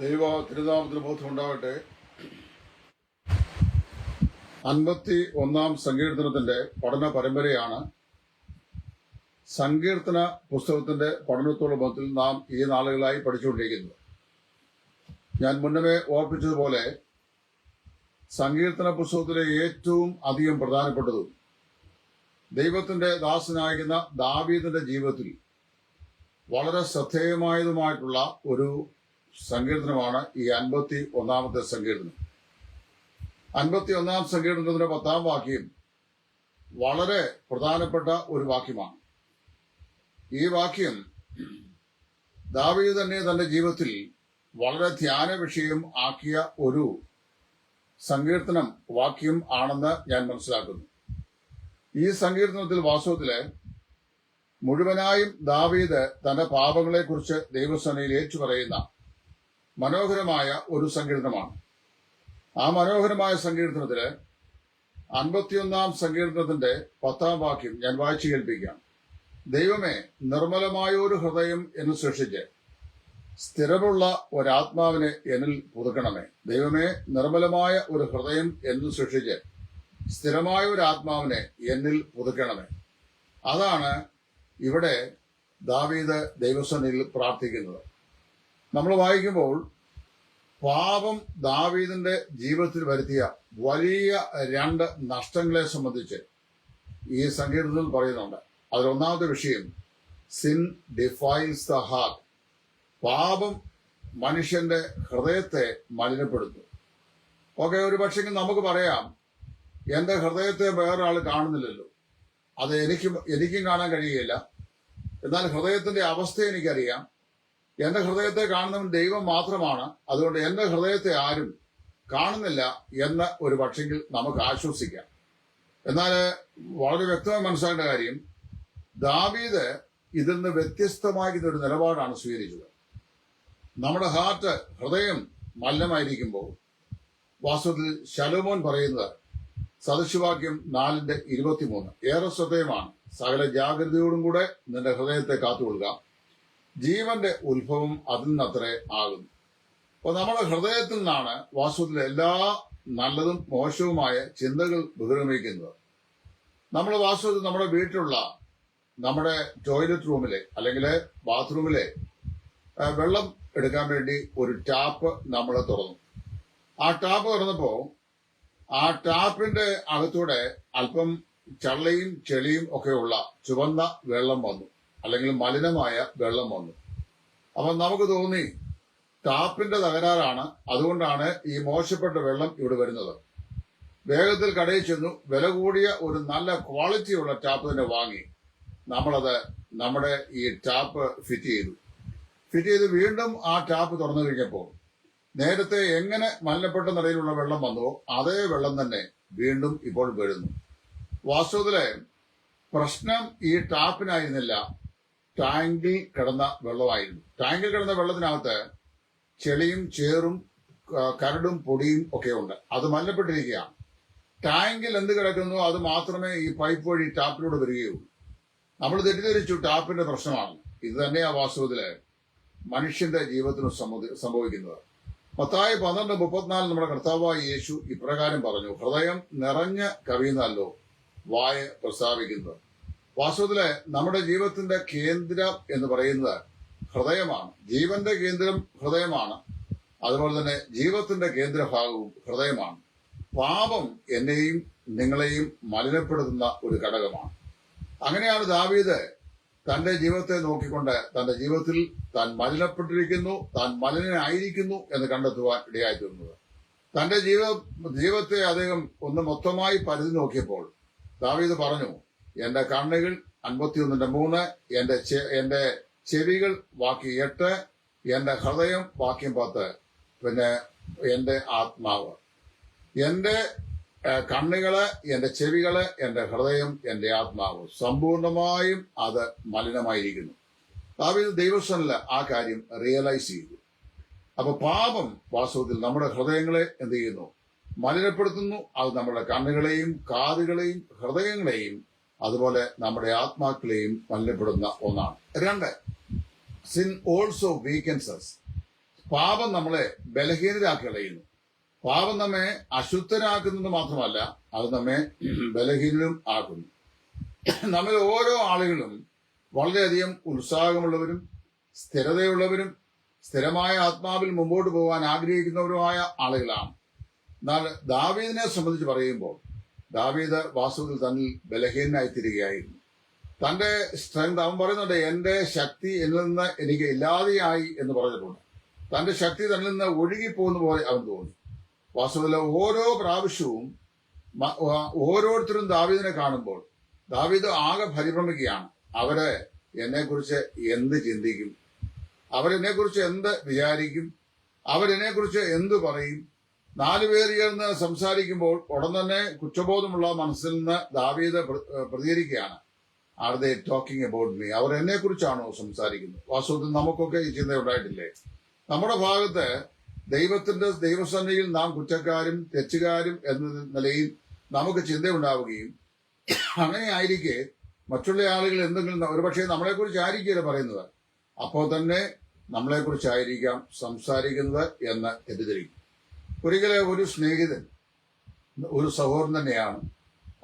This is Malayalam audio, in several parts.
ദൈവ തിരുനാമത്തിന് ബോധം ഉണ്ടാവട്ടെ അൻപത്തി ഒന്നാം സങ്കീർത്തനത്തിന്റെ പഠന പരമ്പരയാണ് സങ്കീർത്തന പുസ്തകത്തിന്റെ പഠനത്തോട് ബന്ധത്തിൽ നാം ഈ നാളുകളായി പഠിച്ചുകൊണ്ടിരിക്കുന്നത്. ഞാൻ മുന്നമേ ഓർപ്പിച്ചതുപോലെ സങ്കീർത്തന പുസ്തകത്തിലെ ഏറ്റവും അധികം പ്രധാനപ്പെട്ടതും ദൈവത്തിന്റെ ദാസനായിരിക്കുന്ന ദാവീദിന്റെ ജീവിതത്തിൽ വളരെ ശ്രദ്ധേയമായതുമായിട്ടുള്ള ഒരു സങ്കീർത്തനമാണ് ഈ അൻപത്തി ഒന്നാമത്തെ സങ്കീർത്തനം. അൻപത്തി ഒന്നാം സങ്കീർത്തനത്തിന്റെ പത്താം വാക്യം വളരെ പ്രധാനപ്പെട്ട ഒരു വാക്യമാണ്. ഈ വാക്യം ദാവീദ് തന്നെ തന്റെ ജീവിതത്തിൽ വളരെ ധ്യാന വിഷയം ആക്കിയ ഒരു സങ്കീർത്തനം വാക്യം ആണെന്ന് ഞാൻ മനസ്സിലാക്കുന്നു. ഈ സങ്കീർത്തനത്തിൽ വാസ്തവത്തിൽ മുഴുവനായും ദാവീദ് തന്റെ പാപങ്ങളെക്കുറിച്ച് ദൈവസേനയിൽ ഏറ്റുപറയുന്ന മനോഹരമായ ഒരു സങ്കീർത്തനമാണ് ആ മനോഹരമായ സങ്കീർത്തനത്തിൽ അൻപത്തിയൊന്നാം സങ്കീർത്തനത്തിന്റെ പത്താം വാക്യം ഞാൻ വായിച്ചു കേൾപ്പിക്കാം ദൈവമേ നിർമ്മലമായ ഒരു ഹൃദയം എന്ന് സൃഷ്ടിച്ച് സ്ഥിരമുള്ള ഒരാത്മാവിനെ എന്നിൽ പുതുക്കണമേ. ദൈവമേ നിർമ്മലമായ ഒരു ഹൃദയം എന്ന് സൃഷ്ടിച്ച് സ്ഥിരമായ ഒരു ആത്മാവിനെ എന്നിൽ പുതുക്കണമേ. അതാണ് ഇവിടെ ദാവീദ് ദൈവസന്നിധിയിൽ പ്രാർത്ഥിക്കുന്നത്. നമ്മൾ വായിക്കുമ്പോൾ പാപം ദാവീദിന്റെ ജീവിതത്തിൽ വരുത്തിയ വലിയ രണ്ട് നഷ്ടങ്ങളെ സംബന്ധിച്ച് ഈ സംഗീതത്തിൽ പറയുന്നുണ്ട്. അതിലൊന്നാമത്തെ വിഷയം സിൻ ഡിഫൈൻസ് ദ ഹാർട്ട് പാപം മനുഷ്യന്റെ ഹൃദയത്തെ മലിനപ്പെടുത്തും ഓക്കെ ഒരു പക്ഷേ നമുക്ക് പറയാം എന്റെ ഹൃദയത്തെ വേറൊരാൾ കാണുന്നില്ലല്ലോ. അത് എനിക്കും എനിക്കും കാണാൻ കഴിയുകയില്ല. എന്നാൽ ഹൃദയത്തിന്റെ അവസ്ഥ എനിക്കറിയാം. എന്റെ ഹൃദയത്തെ കാണുന്നവൻ ദൈവം മാത്രമാണ്. അതുകൊണ്ട് എന്റെ ഹൃദയത്തെ ആരും കാണുന്നില്ല എന്ന് ഒരു പക്ഷെങ്കിൽ നമുക്ക് ആശ്വസിക്കാം. എന്നാൽ വളരെ വ്യക്തമായി മനസ്സിലാക്കേണ്ട കാര്യം ദാവീദ് ഇതിൽ നിന്ന് വ്യത്യസ്തമായിരുന്ന ഒരു നിലപാടാണ് സ്വീകരിച്ചത്. നമ്മുടെ ഹാർട്ട് ഹൃദയം മല്ലമായിരിക്കുമ്പോൾ വാസ്തവത്തിൽ ശലോമോൻ പറയുന്നത് സദശിവാക്യം നാലിന്റെ ഇരുപത്തിമൂന്ന്. ഏറെ ശ്രദ്ധേയമാണ്. സകല ജാഗ്രതയോടും കൂടെ നിന്റെ ഹൃദയത്തെ കാത്തുകൊള്ളുക. ജീവന്റെ ഉത്ഭവം അതിൽ നിന്നത്രേ ആകുന്നു. അപ്പൊ നമ്മുടെ ഹൃദയത്തിൽ നിന്നാണ് വാസ്തവത്തിൽ എല്ലാ നല്ലതും മോശവുമായ ചിന്തകൾ ബഹിർഗമിക്കുന്നത് നമ്മൾ വാസ്തവത്തിൽ നമ്മുടെ വീട്ടിലുള്ള നമ്മുടെ ടോയ്ലറ്റ് റൂമിലെ അല്ലെങ്കിൽ ബാത്റൂമിലെ വെള്ളം എടുക്കാൻ വേണ്ടി ഒരു ടാപ്പ് നമ്മൾ തുറന്നു. ആ ടാപ്പ് തുറന്നപ്പോ ആ ടാപ്പിന്റെ അകത്തൂടെ അല്പം ചള്ളയും ചെളിയും ഒക്കെയുള്ള ചുവന്ന വെള്ളം വന്നു. അല്ലെങ്കിൽ മലിനമായ വെള്ളം വന്നു. അപ്പൊ നമുക്ക് തോന്നി ടാപ്പിന്റെ തകരാറാണ്. അതുകൊണ്ടാണ് ഈ മോശപ്പെട്ട വെള്ളം ഇവിടെ വരുന്നത്. വേഗത്തിൽ കടയിൽ ചെന്നു വില കൂടിയ ഒരു നല്ല ക്വാളിറ്റിയുള്ള ടാപ്പ് തന്നെ വാങ്ങി നമ്മളത് നമ്മുടെ ഈ ടാപ്പ് ഫിറ്റ് ചെയ്തു. ഫിറ്റ് ചെയ്ത് വീണ്ടും ആ ടാപ്പ് തുറന്നു കഴിഞ്ഞപ്പോൾ നേരത്തെ എങ്ങനെ മലിനപ്പെട്ട നിലയിലുള്ള വെള്ളം വന്നുവോ അതേ വെള്ളം തന്നെ വീണ്ടും ഇപ്പോൾ വരുന്നു. വാസ്തുവിലെ പ്രശ്നം ഈ ടാപ്പിനായിരുന്നില്ല. ടാങ്കിൽ കിടന്ന വെള്ളമായിരുന്നു. ടാങ്കിൽ കിടന്ന വെള്ളത്തിനകത്ത് ചെളിയും ചേറും കരടും പൊടിയും ഒക്കെ ഉണ്ട്. അത് മല്ലപ്പെട്ടിരിക്കുകയാണ് ടാങ്കിൽ എന്ത് കിടക്കുന്നു? അത് മാത്രമേ ഈ പൈപ്പ് വഴി ടാപ്പിലൂടെ വരികയുള്ളൂ. നമ്മൾ തെറ്റിദ്ധരിച്ചു. ടാപ്പിന്റെ പ്രശ്നമാണ്. ഇത് തന്നെയാ വാസ്തവത്തിൽ മനുഷ്യന്റെ ജീവിതത്തിന് സംഭവിക്കുന്നത്. പത്തായി പന്ത്രണ്ട് മുപ്പത്തിനാല് നമ്മുടെ കർത്താവായ യേശു ഇപ്രകാരം പറഞ്ഞു ഹൃദയം നിറഞ്ഞ കവിയുന്നല്ലോ വായ പ്രസ്താവിക്കുന്നത്. വാസ്തവത്തിൽ നമ്മുടെ ജീവിതത്തിന്റെ കേന്ദ്രം എന്ന് പറയുന്നത് ഹൃദയമാണ്. ജീവന്റെ കേന്ദ്രം ഹൃദയമാണ്. അതുപോലെ തന്നെ ജീവിതത്തിന്റെ കേന്ദ്രഭാഗവും ഹൃദയമാണ്. പാപം എന്നെയും നിങ്ങളെയും മലിനപ്പെടുത്തുന്ന ഒരു ഘടകമാണ്. അങ്ങനെയാണ് ദാവീദ് തന്റെ ജീവിതത്തെ നോക്കിക്കൊണ്ട് തന്റെ ജീവിതത്തിൽ താൻ മലിനപ്പെട്ടിരിക്കുന്നു താൻ മലിനായിരിക്കുന്നു എന്ന് കണ്ടെത്തുവാൻ ഇടയായിത്തീർന്നത് തന്റെ ജീവിത ജീവിതത്തെ അദ്ദേഹം ഒന്ന് മൊത്തമായി പരിധി നോക്കിയപ്പോൾ ദാവീദ് പറഞ്ഞു എന്റെ കണ്ണുകൾ അൻപത്തിയൊന്നിന്റെ മൂന്ന് എന്റെ എന്റെ ചെവികൾ വാക്യം എട്ട് എന്റെ ഹൃദയം വാക്യം പത്ത്. പിന്നെ എന്റെ ആത്മാവ്. എന്റെ കണ്ണുകൾ എന്റെ ചെവികൾ എന്റെ ഹൃദയം എന്റെ ആത്മാവ്. സമ്പൂർണമായും അത് മലിനമായിരിക്കുന്നു. ദാവീദ് ദൈവസ്വനിൽ ആ കാര്യം റിയലൈസ് ചെയ്തു. അപ്പൊ പാപം വാസ്തവത്തിൽ നമ്മുടെ ഹൃദയങ്ങളെ എന്ത് ചെയ്യുന്നു? മലിനപ്പെടുത്തുന്നു. അത് നമ്മുടെ കണ്ണുകളെയും കാതുകളെയും ഹൃദയങ്ങളെയും അതുപോലെ നമ്മുടെ ആത്മാക്കളെയും മലിനപ്പെടുന്ന ഒന്നാണ്. രണ്ട് സിൻ ഓൾസോ വീക്കൻസസ് പാപം നമ്മളെ ബലഹീനരാക്കി കളയുന്നു. പാപം നമ്മെ അശുദ്ധരാക്കുന്നത് മാത്രമല്ല അത് നമ്മെ ബലഹീനരും ആക്കുന്നു. നമ്മൾ ഓരോ ആളുകളും വളരെയധികം ഉത്സാഹമുള്ളവരും സ്ഥിരതയുള്ളവരും സ്ഥിരമായ ആത്മാവിൽ മുമ്പോട്ട് പോകാൻ ആഗ്രഹിക്കുന്നവരുമായ ആളുകളാണ്. എന്നാൽ ദാവീദിനെ സംബന്ധിച്ച് പറയുമ്പോൾ ദാവീദ് വാസുവിൽ തന്നിൽ ബലഹീനായി തീരുകയായിരുന്നു. തന്റെ സ്ട്രെങ്ത് അവൻ പറയുന്നുണ്ട് എന്റെ ശക്തി എന്നിൽ നിന്ന് എനിക്ക് ഇല്ലാതെയായി എന്ന് പറഞ്ഞിട്ടുണ്ട്. തന്റെ ശക്തി തന്നിൽ നിന്ന് ഒഴുകിപ്പോകുന്ന പോലെ അവൻ തോന്നി. വാസുവിലെ ഓരോ പ്രാവശ്യവും ഓരോരുത്തരും ദാവീദിനെ കാണുമ്പോൾ ദാവീദ് ആകെ പരിഭ്രമിക്കുകയാണ്. അവർ എന്നെക്കുറിച്ച് എന്ത് ചിന്തിക്കും? അവരെന്നെക്കുറിച്ച് എന്ത് വിചാരിക്കും? അവരെന്നെക്കുറിച്ച് എന്ത് പറയും? നാലു പേർ ചേർന്ന് സംസാരിക്കുമ്പോൾ ഉടൻ തന്നെ കുറ്റബോധമുള്ള മനസ്സിൽ നിന്ന് ദാവീദ് പ്ര- പ്രതികരിക്കുകയാണ്. Are they talking about me അവർ എന്നെ കുറിച്ചാണോ സംസാരിക്കുന്നത്? വാസ്തവത്തിൽ നമുക്കൊക്കെ ഈ ചിന്ത ഉണ്ടായിട്ടില്ലേ? നമ്മുടെ ഭാഗത്ത് ദൈവത്തിന്റെ ദൈവസന്നിധിയിൽ നാം കുറ്റക്കാരും തെറ്റുകാരും എന്ന നിലയിൽ നമുക്ക് ചിന്തയുണ്ടാവുകയും അങ്ങനെ ആയിരിക്കെ മറ്റുള്ള ആളുകൾ എന്തെങ്കിലും ഒരുപക്ഷെ നമ്മളെക്കുറിച്ച് ആയിരിക്കില്ല പറയുന്നത്. അപ്പോൾ തന്നെ നമ്മളെ കുറിച്ചായിരിക്കാം സംസാരിക്കുന്നത് എന്ന് തെറ്റിദ്ധരിക്കും. ഒരിക്കലെ ഒരു സ്നേഹിതൻ ഒരു സഹോദരൻ തന്നെയാണ്.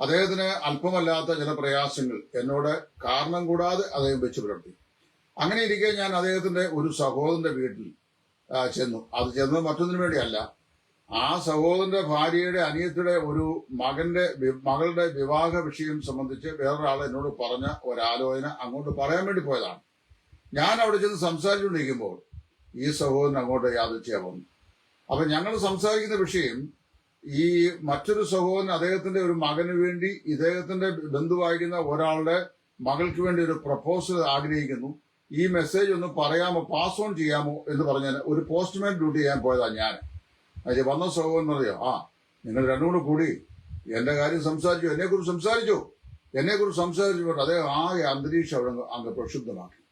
അദ്ദേഹത്തിന് അല്പമല്ലാത്ത ചില പ്രയാസങ്ങൾ എന്നോട് കാരണം കൂടാതെ അദ്ദേഹം വെച്ചു പുലർത്തി. അങ്ങനെ ഇരിക്കെ ഞാൻ അദ്ദേഹത്തിന്റെ ഒരു സഹോദരന്റെ വീട്ടിൽ ചെന്നു. അത് ചെന്നത് മറ്റൊന്നിനു വേണ്ടിയല്ല. ആ സഹോദരന്റെ ഭാര്യയുടെ അനിയത്തിയുടെ ഒരു മകന്റെ മകളുടെ വിവാഹ വിഷയം സംബന്ധിച്ച് വേറൊരാൾ എന്നോട് പറഞ്ഞ ഒരാലോചന അങ്ങോട്ട് പറയാൻ വേണ്ടി പോയതാണ്. ഞാൻ അവിടെ ചെന്ന് സംസാരിച്ചുകൊണ്ടിരിക്കുമ്പോൾ ഈ സഹോദരൻ അങ്ങോട്ട് യാദൃച്ഛ്യ വന്നു. അപ്പൊ ഞങ്ങൾ സംസാരിക്കുന്ന വിഷയം ഈ മറ്റൊരു സഹോദരൻ അദ്ദേഹത്തിന്റെ ഒരു മകന് വേണ്ടി ഇദ്ദേഹത്തിന്റെ ബന്ധുവായിരുന്ന ഒരാളുടെ മകൾക്ക് വേണ്ടി ഒരു പ്രപ്പോസൽ ആഗ്രഹിക്കുന്നു. ഈ മെസ്സേജ് ഒന്ന് പറയാമോ പാസ് ഓൺ ചെയ്യാമോ എന്ന് പറഞ്ഞ ഒരു പോസ്റ്റ്മാൻ ഡ്യൂട്ടി ചെയ്യാൻ പോയതാ ഞാൻ. അത് വന്ന സഹോദരൻ അറിയോ ആ നിങ്ങൾ രണ്ടുകൂടെ കൂടി എന്റെ കാര്യം സംസാരിച്ചു എന്നെ കുറിച്ച് സംസാരിച്ചു? എന്നെ കുറിച്ച് സംസാരിച്ചു അദ്ദേഹം ആകെ അന്തരീക്ഷം അവിടെ അങ്ങ് പ്രക്ഷുബ്ധമാക്കി.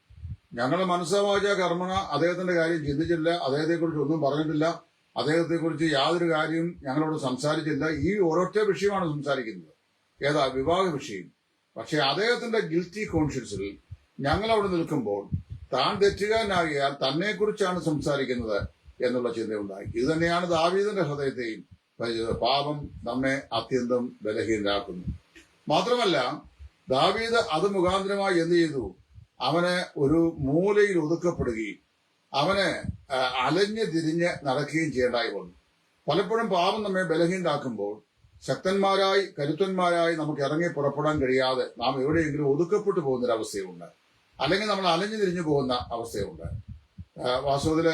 ഞങ്ങൾ മനസ്സവാച കർമ്മണ അദ്ദേഹത്തിന്റെ കാര്യം ചിന്തിച്ചില്ല അദ്ദേഹത്തെ കുറിച്ച് ഒന്നും പറഞ്ഞിട്ടില്ല. അദ്ദേഹത്തെ കുറിച്ച് യാതൊരു കാര്യവും ഞങ്ങളോട് സംസാരിച്ചില്ല. ഈ ഒരൊറ്റ വിഷയമാണ് സംസാരിക്കുന്നത്. ഏതാ വിവാഹ വിഷയം. പക്ഷെ അദ്ദേഹത്തിന്റെ ഗിൽറ്റി കോൺഷ്യൻസിൽ ഞങ്ങൾ അവിടെ നിൽക്കുമ്പോൾ താൻ തെറ്റുകാരനാകിയാൽ തന്നെ കുറിച്ചാണ് സംസാരിക്കുന്നത് എന്നുള്ള ചിന്തയുണ്ടായി. ഇത് തന്നെയാണ് ദാവീദിന്റെ ഹൃദയത്തെയും പാപം നമ്മെ അത്യന്തം ബലഹീനരാക്കുന്നു. മാത്രമല്ല ദാവീദ് അത് മുഖാന്തരമായി എന്ത് ചെയ്തു? അവന് ഒരു മൂലയിൽ ഒതുക്കപ്പെടുകയും അവന് അലഞ്ഞ് തിരിഞ്ഞ് നടക്കുകയും ചെയ്യേണ്ടായി വന്നു. പലപ്പോഴും പാപം നമ്മെ ബലഹീനാക്കുമ്പോൾ ശക്തന്മാരായി കരുത്തന്മാരായി നമുക്ക് ഇറങ്ങി പുറപ്പെടാൻ കഴിയാതെ നാം എവിടെയെങ്കിലും ഒതുക്കപ്പെട്ടു പോകുന്ന ഒരു അവസ്ഥയുണ്ട് അല്ലെങ്കിൽ നമ്മൾ അലഞ്ഞു തിരിഞ്ഞു പോകുന്ന അവസ്ഥയുണ്ട്. വാസ്തവത്തിൽ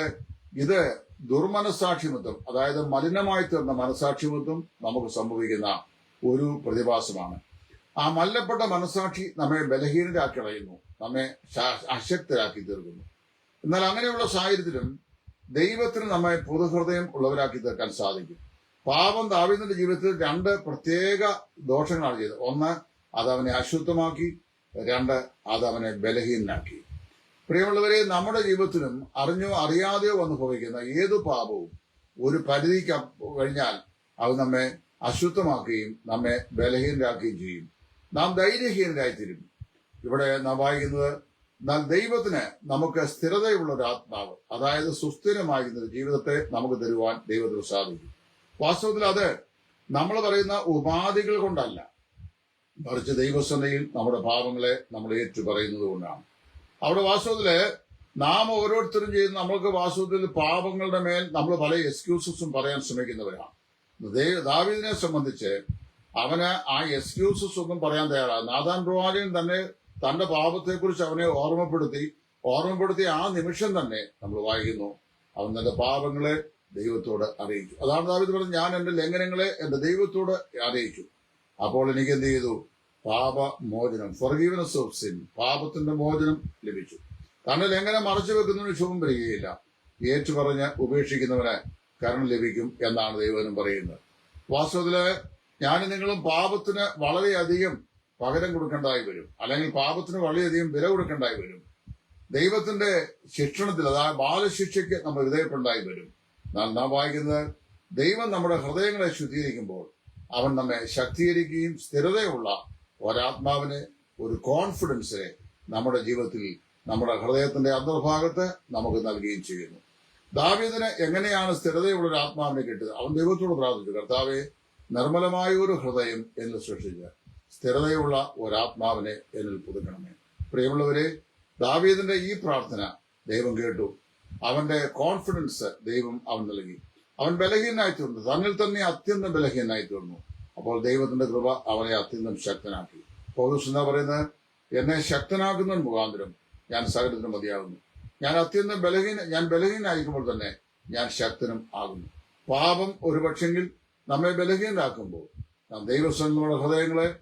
ഇത് ദുർമനസാക്ഷിമത്വം അതായത് മലിനമായി തീർന്ന മനസാക്ഷിമത്വം നമുക്ക് സംഭവിക്കുന്ന ഒരു പ്രതിഭാസമാണ്. ആ മല്ലപ്പെട്ട മനസാക്ഷി നമ്മെ ബലഹീനരാക്കി കളയുന്നു നമ്മെ അശക്തരാക്കി തീർക്കുന്നു. എന്നാൽ അങ്ങനെയുള്ള സാഹചര്യത്തിലും ദൈവത്തിന് നമ്മെ പൊതുഹൃദയം ഉള്ളവരാക്കി തീർക്കാൻ സാധിക്കും. പാപം ദാവീദിന്റെ ജീവിതത്തിൽ രണ്ട് പ്രത്യേക ദോഷങ്ങളാണ് ചെയ്തത്. ഒന്ന് അത് അവനെ അശുദ്ധമാക്കി. രണ്ട് അത് അവനെ ബലഹീനനാക്കി. പ്രിയമുള്ളവരെ നമ്മുടെ ജീവിതത്തിലും അറിഞ്ഞോ അറിയാതെയോ വന്നു ഭവിക്കുന്ന ഏതു പാപവും ഒരു പരിധിക്ക് കഴിഞ്ഞാൽ അത് നമ്മെ അശുദ്ധമാക്കുകയും നമ്മെ ബലഹീനരാക്കുകയും ചെയ്യും. നാം ധൈര്യഹീനരായിത്തീരും. ഇവിടെ നാം വായിക്കുന്നത് എന്നാൽ ദൈവത്തിന് നമുക്ക് സ്ഥിരതയുള്ള ഒരു ആത്മാവ് അതായത് സുസ്ഥിരമായിരുന്ന ജീവിതത്തെ നമുക്ക് തരുവാൻ ദൈവത്തിന് സാധിക്കും. വാസ്തവത്തിൽ അത് നമ്മൾ പറയുന്ന ഉപാധികൾ കൊണ്ടല്ല. മറിച്ച് ദൈവസന്നയിൽ നമ്മുടെ പാപങ്ങളെ നമ്മൾ ഏറ്റു പറയുന്നത് കൊണ്ടാണ്. അവിടെ വാസ്തവത്തിൽ നാം ഓരോരുത്തരും ചെയ്യുന്ന നമ്മൾക്ക് വാസ്തവത്തിൽ പാപങ്ങളുടെ മേൽ നമ്മൾ പല എക്സ്ക്യൂസസും പറയാൻ ശ്രമിക്കുന്നവരാണ്. ദാവീദിനെ സംബന്ധിച്ച് അവന് ആ എക്സ്ക്യൂസസ് ഒന്നും പറയാൻ തയ്യാറാണ് നാദാൻ പ്രവാചകൻ തന്നെ തന്റെ പാപത്തെക്കുറിച്ച് അവനെ ഓർമ്മപ്പെടുത്തി ഓർമ്മപ്പെടുത്തിയ ആ നിമിഷം തന്നെ നമ്മൾ വായിക്കുന്നു. അവൻ തന്റെ പാപങ്ങളെ ദൈവത്തോട് അറിയിച്ചു. അതാണ് ദാവിദ് പറഞ്ഞത് ഞാൻ എന്റെ ലംഘനങ്ങളെ എന്റെ ദൈവത്തോട് അറിയിച്ചു. അപ്പോൾ എനിക്ക് എന്ത് ചെയ്തു? പാപമോചനം ഫൊർഗീവനസ് ഓഫ് സിൻ പാപത്തിന്റെ മോചനം ലഭിച്ചു. തന്റെ ലംഘനം മറച്ചു വെക്കുന്നതിന് ശുഭം വരികയില്ല ഏറ്റുപറഞ്ഞ് ഉപേക്ഷിക്കുന്നവന് കരണം ലഭിക്കും എന്നാണ് ദൈവനും പറയുന്നത്. വാസ്തവത്തിൽ ഞാനും നിങ്ങളും പാപത്തിന് വളരെയധികം പകരം കൊടുക്കേണ്ടതായി വരും. അല്ലെങ്കിൽ പാപത്തിന് വളരെയധികം വില കൊടുക്കേണ്ടതായി വരും. ദൈവത്തിന്റെ ശിക്ഷണത്തിൽ അതായത് ബാലശിക്ഷയ്ക്ക് നമ്മൾ വിധേയപ്പെടേണ്ടതായി വരും. നാം വായിക്കുന്നത് ദൈവം നമ്മുടെ ഹൃദയങ്ങളെ ശുദ്ധീകരിക്കുമ്പോൾ അവൻ നമ്മെ ശക്തീകരിക്കുകയും സ്ഥിരതയുള്ള ഒരാത്മാവിനെ ഒരു കോൺഫിഡൻസിനെ നമ്മുടെ ജീവിതത്തിൽ നമ്മുടെ ഹൃദയത്തിന്റെ അന്തർഭാഗത്ത് നമുക്ക് നൽകുകയും ചെയ്യുന്നു. ദാവീദിന് എങ്ങനെയാണ് സ്ഥിരതയുള്ള ഒരു ആത്മാവിനെ കിട്ടിയത്? അവൻ ദൈവത്തോട് പ്രാർത്ഥിച്ചു കർത്താവെ നിർമ്മലമായ ഒരു ഹൃദയം എന്ന് സൃഷ്ടിച്ച് സ്ഥിരതയുള്ള ഒരാത്മാവിനെ എന്നിൽ പുതുക്കണമേ. പ്രിയമുള്ളവരെ ദാവീദിന്റെ ഈ പ്രാർത്ഥന ദൈവം കേട്ടു. അവന്റെ കോൺഫിഡൻസ് ദൈവം അവൻ നൽകി. അവൻ ബലഹീനായി തീർന്നു. തന്നിൽ തന്നെ അത്യന്തം ബലഹീനായി തീർന്നു. അപ്പോൾ ദൈവത്തിന്റെ കൃപ അവനെ അത്യന്തം ശക്തനാക്കി. പൗലൂസ് എന്താ പറയുന്നത്? എന്നെ ശക്തനാക്കുന്ന മുഖാന്തരം ഞാൻ സകലത്തിനും മതിയാകുന്നു. ഞാൻ അത്യന്തം ബലഹീന ഞാൻ ബലഹീനായിരിക്കുമ്പോൾ തന്നെ ഞാൻ ശക്തനും ആകുന്നു. പാപം ഒരുപക്ഷെങ്കിൽ നമ്മെ ബലഹീനരാക്കുമ്പോൾ നാം ഹൃദയങ്ങളെ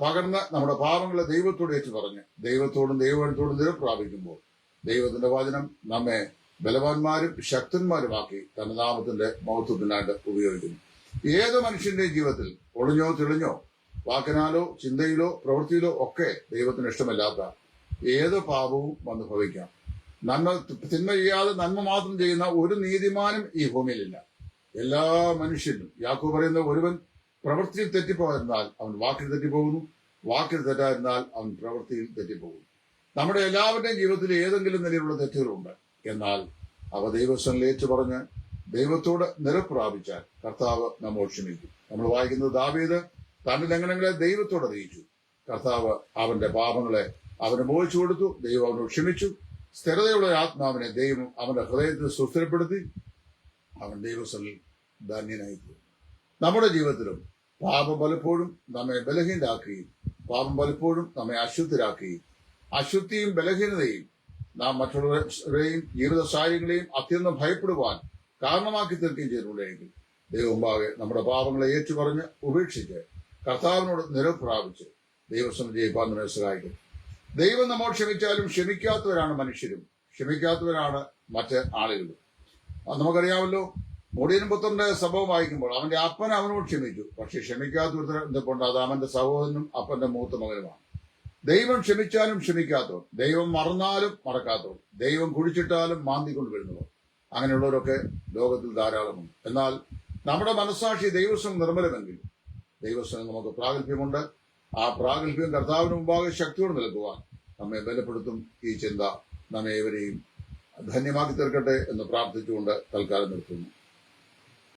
പകർന്ന് നമ്മുടെ പാപങ്ങളെ ദൈവത്തോട് ഏറ്റ് പറഞ്ഞ് ദൈവത്തോടും ദൈവത്തോടും നിരം പ്രാപിക്കുമ്പോൾ ദൈവത്തിന്റെ വചനം നമ്മെ ബലവാന്മാരും ശക്തന്മാരുമാക്കി തന്റെ നാമത്തിന്റെ മഹത്വത്തിനായിട്ട് ഉപയോഗിക്കുന്നു. ഏത് മനുഷ്യന്റെയും ജീവിതത്തിൽ ഒളിഞ്ഞോ തെളിഞ്ഞോ വാക്കിനാലോ ചിന്തയിലോ പ്രവൃത്തിയിലോ ഒക്കെ ദൈവത്തിന് ഇഷ്ടമല്ലാത്ത ഏത് പാപവും വന്ന് ഭവിക്കാം. നന്മ തിന്മ ചെയ്യാതെ നന്മ മാത്രം ചെയ്യുന്ന ഒരു നീതിമാനും ഈ ഭൂമിയിലില്ല എല്ലാ മനുഷ്യനും യാക്കോ പറയുന്ന ഒരുവൻ പ്രവൃത്തിയിൽ തെറ്റിപ്പോയിരുന്നാൽ അവൻ വാക്കിൽ തെറ്റിപ്പോകുന്നു. വാക്കിൽ തെറ്റായിരുന്നാൽ അവൻ പ്രവൃത്തിയിൽ തെറ്റിപ്പോകുന്നു. നമ്മുടെ എല്ലാവരുടെയും ജീവിതത്തിൽ ഏതെങ്കിലും നിലയിലുള്ള തെറ്റുകളുണ്ട്. എന്നാൽ അവ ദൈവസ്ഥനിലേറ്റ് പറഞ്ഞ് ദൈവത്തോട് നിരപ്രാപിച്ചാൽ കർത്താവ് നമ്മോട് ക്ഷമിക്കും. നമ്മൾ വായിക്കുന്നത് ദാവീദ് തന്റെ ലംഘനങ്ങളെ ദൈവത്തോട് അറിയിച്ചു. കർത്താവ് അവന്റെ പാപങ്ങളെ അവന് മോഹിച്ചു കൊടുത്തു. ദൈവം അവനോട് ക്ഷമിച്ചു. സ്ഥിരതയുള്ള ആത്മാവിനെ ദൈവം അവന്റെ ഹൃദയത്തിൽ സുസ്ഥിരപ്പെടുത്തി അവൻ ദൈവസ്വനിൽ ധന്യനായി നമ്മുടെ ജീവിതത്തിലും പാപം പലപ്പോഴും നമ്മെ ബലഹീനരാക്കുകയും പാപം പലപ്പോഴും നമ്മെ അശുദ്ധരാക്കുകയും. അശുദ്ധിയും ബലഹീനതയും നാം മറ്റുള്ളവരെയും ജീവിത സാഹചര്യങ്ങളെയും അത്യന്തം ഭയപ്പെടുവാൻ കാരണമാക്കി തീർക്കുകയും ചെയ്തിട്ടുണ്ടെങ്കിൽ ദൈവമുമ്പാകെ നമ്മുടെ പാപങ്ങളെ ഏറ്റുപറഞ്ഞ് ഉപേക്ഷിച്ച് കർത്താവിനോട് നിരവ് പ്രാപിച്ച് ദൈവസം ജയിപ്പാൻ നമ്മെ സഹായിക്കും. ദൈവം നമ്മോട് ക്ഷമിച്ചാലും ക്ഷമിക്കാത്തവരാണ് മനുഷ്യരും. ക്ഷമിക്കാത്തവരാണ് മറ്റ് ആളുകളും. നമുക്കറിയാമല്ലോ മുടിയൻ പുത്രന്റെ സംഭവം വായിക്കുമ്പോൾ അവന്റെ അപ്പൻ അവനോട് ക്ഷമിച്ചു. പക്ഷെ ക്ഷമിക്കാത്ത എന്തുകൊണ്ട് അത് അവന്റെ സഹോദരനും അപ്പന്റെ മൂത്ത മകനുമാണ്. ദൈവം ക്ഷമിച്ചാലും ക്ഷമിക്കാത്തവർ ദൈവം മറന്നാലും മറക്കാത്തവർ ദൈവം കുഴിച്ചിട്ടാലും മാന്തിക്കൊണ്ട് വരുന്നവർ. അങ്ങനെയുള്ളവരൊക്കെ ലോകത്തിൽ ധാരാളമുണ്ട്. എന്നാൽ നമ്മുടെ മനസാക്ഷി ദൈവസ്വം നിർമ്മലമെങ്കിൽ ദൈവസ്വം നമുക്ക് പ്രാഗൽഭ്യമുണ്ട്. ആ പ്രാഗൽഭ്യം കർത്താവിന് മുമ്പാകെ ശക്തിയോട് നിൽക്കുവാൻ നമ്മെ ബലപ്പെടുത്തും ഈ ചിന്ത നമ്മെ ഏവരെയും ധന്യമാക്കി തീർക്കട്ടെ എന്ന് പ്രാർത്ഥിച്ചുകൊണ്ട് തൽക്കാലം നിർത്തുന്നു.